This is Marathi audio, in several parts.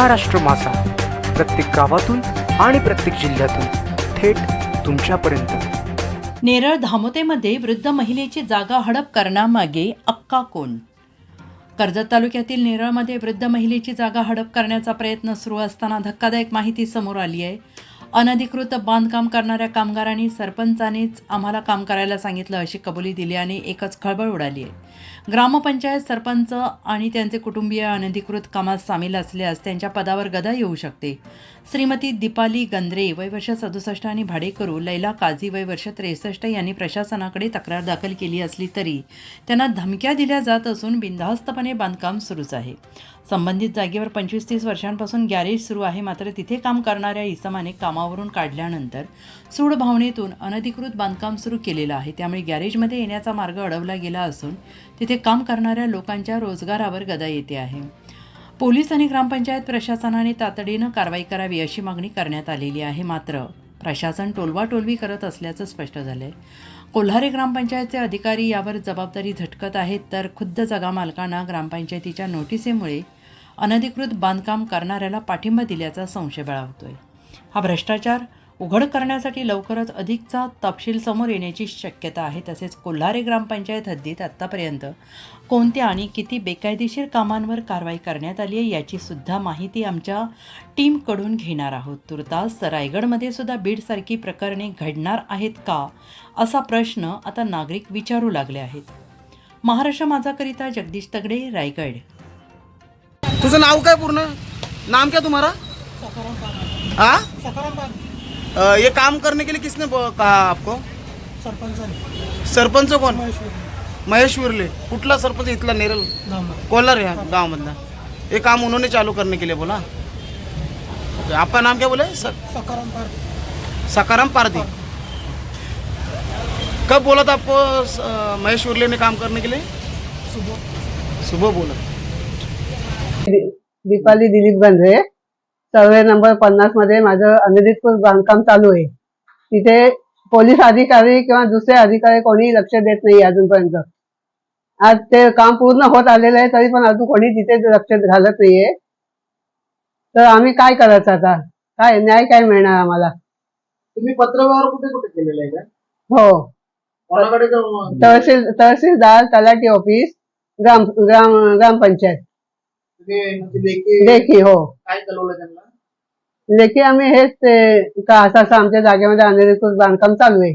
महाराष्ट्र मासा प्रत्येक गावातून आणि प्रत्येक जिल्ह्यातून थेट तुमच्यापर्यंत. नेरळ धामोतेमध्ये वृद्ध महिलेची जागा हडप करण्यामागे अक्का कोण? कर्जत तालुक्यातील नेरळमध्ये वृद्ध महिलेची जागा हडप करण्याचा प्रयत्न सुरू असताना धक्कादायक माहिती समोर आली आहे. अनधिकृत बांधकाम करणाऱ्या कामगारांनी सरपंचानेच आम्हाला काम करायला सांगितलं अशी कबुली दिल्याने एकच खळबळ उडाली आहे. ग्रामपंचायत सरपंच आणि त्यांचे कुटुंबीय अनधिकृत कामात सामील असल्यास त्यांच्या पदावर गदा येऊ शकते. श्रीमती दीपाली गंद्रे वय वर्ष सदुसष्ट आणि भाडेकरू लैला काझी वय वर्ष त्रेसष्ट यांनी प्रशासनाकडे तक्रार दाखल केली असली तरी त्यांना धमक्या दिल्या जात असून बिनधास्तपणे बांधकाम सुरूच आहे. संबंधित जागेवर पंचवीस तीस वर्षांपासून गॅरेज सुरू आहे मात्र तिथे काम करणाऱ्या इसमाने कामावरून काढल्यानंतर सूड भावनेतून अनधिकृत बांधकाम सुरू केलेलं आहे. त्यामुळे गॅरेजमध्ये येण्याचा मार्ग अडवला गेला असून तिथे काम करणाऱ्या लोकांच्या रोजगारावर गदा येते आहे. पोलीस आणि ग्रामपंचायत प्रशासनाने तातडीनं कारवाई करावी अशी मागणी करण्यात आलेली आहे. मात्र प्रशासन टोलवाटोलवी करत असल्याचं स्पष्ट झालं आहे कोल्हारे ग्रामपंचायतचे अधिकारी यावर जबाबदारी झटकत आहेत तर खुद्द जगामालकांना ग्रामपंचायतीच्या नोटिसीमुळे अनधिकृत बांधकाम करणाऱ्याला पाठिंबा दिल्याचा संशय बळावतोय हा भ्रष्टाचार उघड करण्यासाठी लवकरच अधिकचा तपशील समोर येण्याची शक्यता आहे. तसेच कोल्हारे ग्रामपंचायत हद्दीत आत्तापर्यंत कोणत्या आणि किती बेकायदेशीर कामांवर कारवाई करण्यात आली आहे याची सुद्धा माहिती आमच्या टीमकडून घेणार आहोत. तुर्तास रायगडमध्ये सुद्धा बीडसारखी प्रकरणे घडणार आहेत का? असा प्रश्न आता नागरिक विचारू लागले आहेत. महाराष्ट्र माझाकरिता जगदीश तगडे रायगड. तुझं नाव काय पूर्ण? नाम क्या तुम्हारा हाँ? ये काम करने के लिए किसने कहा आपको? सरपंच कोण? महेश विर्ले कुठला सरपंच? इथला नेरल? कोलार या गाँव मधला ये काम उन्होंने चालू करने के लिए बोला. आपका नाम क्या बोले? स- सकाराम पारदी कब बोला था आपको महेश विर्ले ने काम करने के लिए सुबह बोला. दीपाली दिलीप गंधे सर्वे नंबर पन्नासमध्ये माझं अनधिकृत बांधकाम चालू आहे. तिथे पोलीस अधिकारी किंवा दुसरे अधिकारी कोणी लक्ष देत नाही अजूनपर्यंत. आज ते काम पूर्ण होत आलेलं आहे तरी पण अजून कोणी तिथे लक्ष घालत नाहीये. तर आम्ही काय करायचं आता? काय न्याय काय मिळणार आम्हाला? तुम्ही पत्रव्यवहार कुठे कुठे केलेला आहे का? हो. तहसील तहसीलदार तलाठी ऑफिस ग्राम ग्राम ग्रामपंचायत. तुम्ही म्हणजे लेखी देखी हो. काय कळवलं त्यांना? लेखी आम्ही हेच ते का असं असं आमच्या जागेमध्ये अनधिकृत बांधकाम चालू आहे.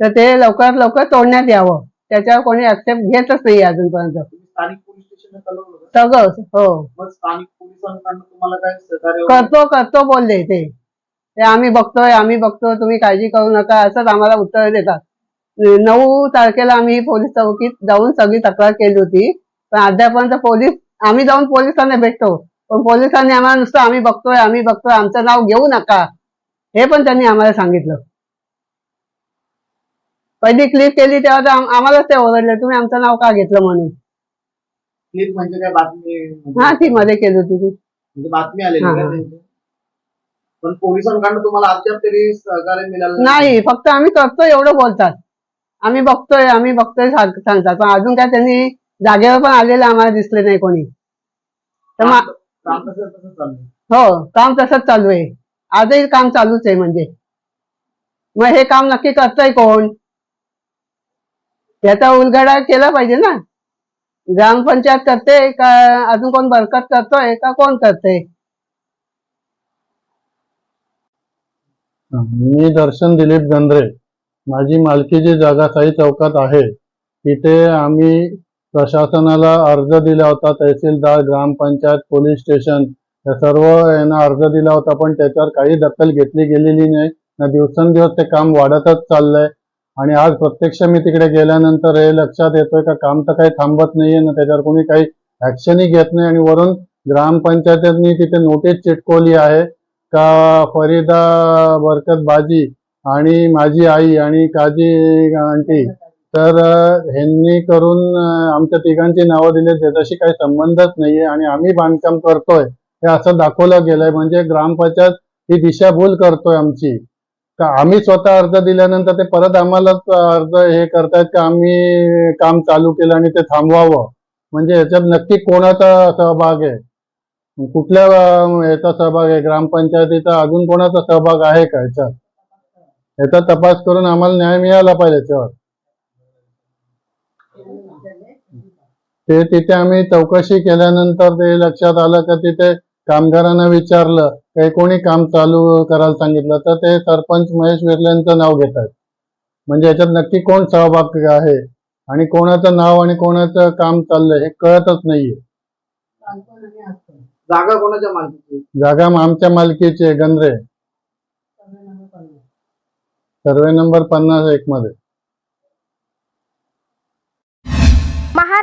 तर ते लवकरात लवकर तोडण्यात यावं. त्याच्यावर कोणी ऍक्सेप्ट घेतच नाही अजूनपर्यंत. तुम्ही स्थानिक पोलीस स्टेशनला कळवलं का? सगळं हो. मग स्थानिक पोलिसांकडनं तुम्हाला काय सहकार्य वगैरे? करतो करतो बोलले ते. ते आम्ही बघतोय आम्ही बघतो तुम्ही काळजी करू नका असंच आम्हाला उत्तर देतात. नऊ तारखेला आम्ही पोलीस चौकीत जाऊन सगळी तक्रार केली होती. पण अद्यापर्यंत पोलीस आम्ही जाऊन पोलिसांना भेटतो. पण पोलिसांनी आम्हाला नुसतं आम्ही बघतोय आम्ही बघतोय आमचं नाव घेऊ नका. हे पण त्यांनी आम्हाला सांगितलं. पहिली क्लिप केली तेव्हा तर आम- आम्हालाच ते ओरडले तुम्ही आमचं नाव का घेतलं म्हणून? क्लिप म्हणजे काय बातमी म्हणजे? हा ती मध्ये केली होती ती. म्हणजे बातमी आलेली? पण पोलिसांकडनं तुम्हाला अद्याप तरी सहकार्य मिळालं नाही. फक्त आम्ही करतोय एवढं बोलतात. आम्ही बघतोय आम्ही बघतोय सांग- सांगतात. पण अजून काय त्यांनी जागेवर पण आलेलं आम्हाला दिसले नाही कोणी. तर मा- काम काम तसं तसं चालू आहे. हो काम तसंच चालू आहे. आजही काम चालूच आहे म्हणजे. मग हे काम नक्की करतोय कोण? याचा उलगडा केला पाहिजे ना. ग्रामपंचायत करते का अजून कोण बरकत करतोय का कोण करते मी दर्शन दिलीप गंद्रे. माझी मालकीची जागा साई चौकात आहे. तिथे आम्ही प्रशासनाला अर्ज दिला होता तहसीलदार ग्रामपंचायत पोलीस स्टेशन या सर्व यांना अर्ज दिला होता पण त्याच्यावर काही दखल घेतली गेलेली नाही. ना दिवसेंदिवस ते काम वाढतच चाललंय. आणि आज प्रत्यक्ष मी तिकडे गेल्यानंतर हे लक्षात येतोय का काम तर काही थांबत नाहीये ना त्याच्यावर कोणी काही ऍक्शनही घेत नाही. आणि वरून ग्रामपंचायतींनी तिथे नोटीस चिटकवली आहे का फरीदा बरकत बाजी आणि माझी आई आणि काजी आंटी तर ह्यांनी करून आमच्या तिघांची नावं दिली. त्याच्याशी काही संबंधच नाहीये आणि आम्ही बांधकाम करतोय हे असं दाखवलं गेलंय. म्हणजे ग्रामपंचायत ही दिशाभूल करतोय आमची. आम्ही स्वतः अर्ज दिल्यानंतर ते परत आम्हालाच अर्ज हे करतायत की आम्ही काम चालू केलं आणि ते थांबवावं? म्हणजे याच्यात नक्की कोणाचा सहभाग आहे? कुठल्या याचा सहभाग आहे? ग्रामपंचायतीचा अजून कोणाचा सहभाग आहे का याच्यात? याचा तपास करून आम्हाला न्याय मिळाला पाहिजे याच्यावर. ते तिथे आम्ही चौकशी केल्यानंतर ते लक्षात आलं का तिथे कामगारांना विचारलं काही कोणी काम चालू करायला सांगितलं? तर ते सरपंच महेश विर्लेंचं नाव घेतात म्हणजे याच्यात नक्की कोण सहभाग आहे आणि कोणाचं नाव आणि कोणाचं काम चाललंय हे कळतच नाहीये. जागा कोणाच्या मालकीची? जागा आमच्या मालकीची आहे गंद्रे. सर्वे नंबर पन्नास. एक मध्ये